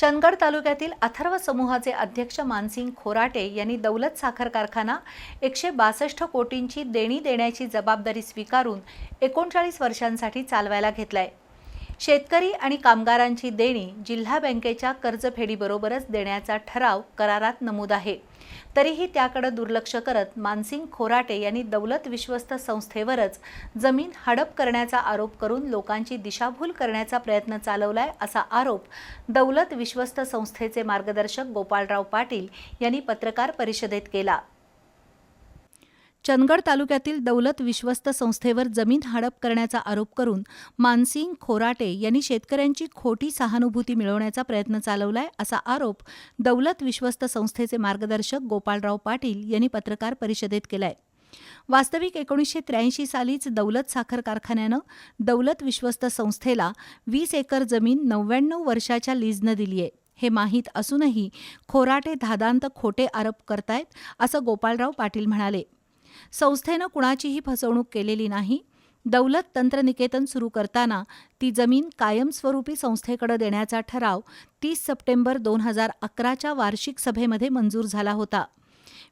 चंदगड तालुक्यातील अथर्व समूहाचे अध्यक्ष मानसिंग खोराटे यांनी दौलत साखर कारखाना एकशे बासष्ट कोटींची देणी देण्याची जबाबदारी स्वीकारून एकोणचाळीस वर्षांसाठी चालवायला घेतलाय. शेतकरी आणि कामगारांची देणी जिल्हा बँकेच्या कर्जफेडीबरोबरच देण्याचा ठराव करारात नमूद आहे. तरीही त्याकडे दुर्लक्ष करत मानसिंग खोराटे यांनी दौलत विश्वस्त संस्थेवरच जमीन हडप करण्याचा आरोप करून लोकांची दिशाभूल करण्याचा प्रयत्न चालवलाय असा आरोप दौलत विश्वस्त संस्थेचे मार्गदर्शक गोपाळराव पाटील यांनी पत्रकार परिषदेत केला. चंदगड तालुक्यातील दौलत विश्वस्त संस्थेवर जमीन हडप करण्याचा आरोप करून मानसिंग खोराटे यांनी शेतकऱ्यांची खोटी सहानुभूती मिळवण्याचा प्रयत्न चालवलाय असा आरोप दौलत विश्वस्त संस्थेचे मार्गदर्शक गोपाळराव पाटील यांनी पत्रकार परिषदेत केलाय. वास्तविक एकोणीसशे त्र्याऐंशी सालीच दौलत साखर कारखान्यानं दौलत विश्वस्त संस्थेला वीस एकर जमीन नव्याण्णव वर्षाच्या लीजनं दिली आहे हे माहीत असूनही खोराटे धादांत खोटे आरोप करतायत असं गोपाळराव पाटील म्हणाले. संस्थेनं कुणाचीही फसवणूक केलेली नाही. दौलत तंत्रनिकेतन सुरू करताना ती जमीन कायमस्वरूपी संस्थेकडे देण्याचा ठराव तीस सप्टेंबर दोन हजार अकराच्या वार्षिक सभेमध्ये मंजूर झाला होता.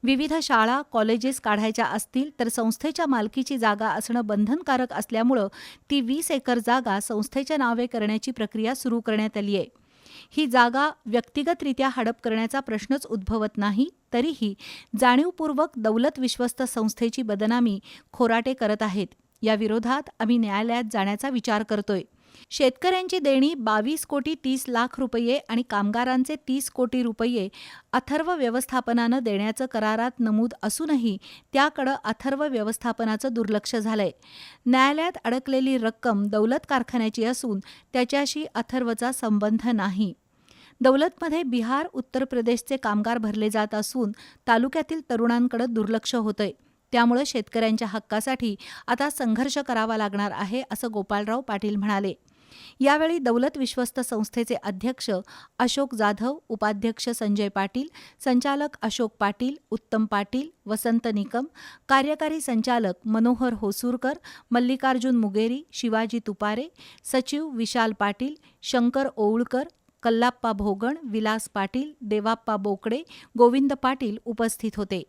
विविध शाळा कॉलेजेस काढायच्या असतील तर संस्थेच्या मालकीची जागा असणं बंधनकारक असल्यामुळं ती वीस एकर जागा संस्थेच्या नावे करण्याची प्रक्रिया सुरू करण्यात आली आहे ही जागा व्यक्तिगतरित्या हडप करण्याचा प्रश्नच उद्भवत नाही तरीही जाणीवपूर्वक दौलत विश्वस्त संस्थेची बदनामी खोराटे करत आहेत. या विरोधात आम्ही न्यायालयात जाण्याचा विचार करतोय. शेतकऱ्यांची देणी बावीस कोटी तीस लाख रुपये आणि कामगारांचे तीस कोटी रुपये अथर्व व्यवस्थापनानं देण्याचं करारात नमूद असूनही त्याकडं अथर्व व्यवस्थापनाचं दुर्लक्ष झालंय. न्यायालयात अडकलेली रक्कम दौलत कारखान्याची असून त्याच्याशी अथर्वचा संबंध नाही. दौलतमध्ये बिहार उत्तर प्रदेशचे कामगार भरले जात असून तालुक्यातील तरुणांकडे दुर्लक्ष होतंय. त्यामुळे शेतकऱ्यांच्या हक्कासाठी आता संघर्ष करावा लागणार आहे असं गोपाळराव पाटील म्हणाले. यावेळी दौलत विश्वस्त संस्थेचे अध्यक्ष अशोक जाधव उपाध्यक्ष संजय पाटील संचालक अशोक पाटील उत्तम पाटील वसंत निकम कार्यकारी संचालक मनोहर होसूरकर मल्लिकार्जुन मुगेरी शिवाजी तुपारे सचिव विशाल पाटील शंकर ओवळकर कल्लाप्पा भोगण विलास पाटील देवाप्पा बोकडे गोविंद पाटील उपस्थित होते.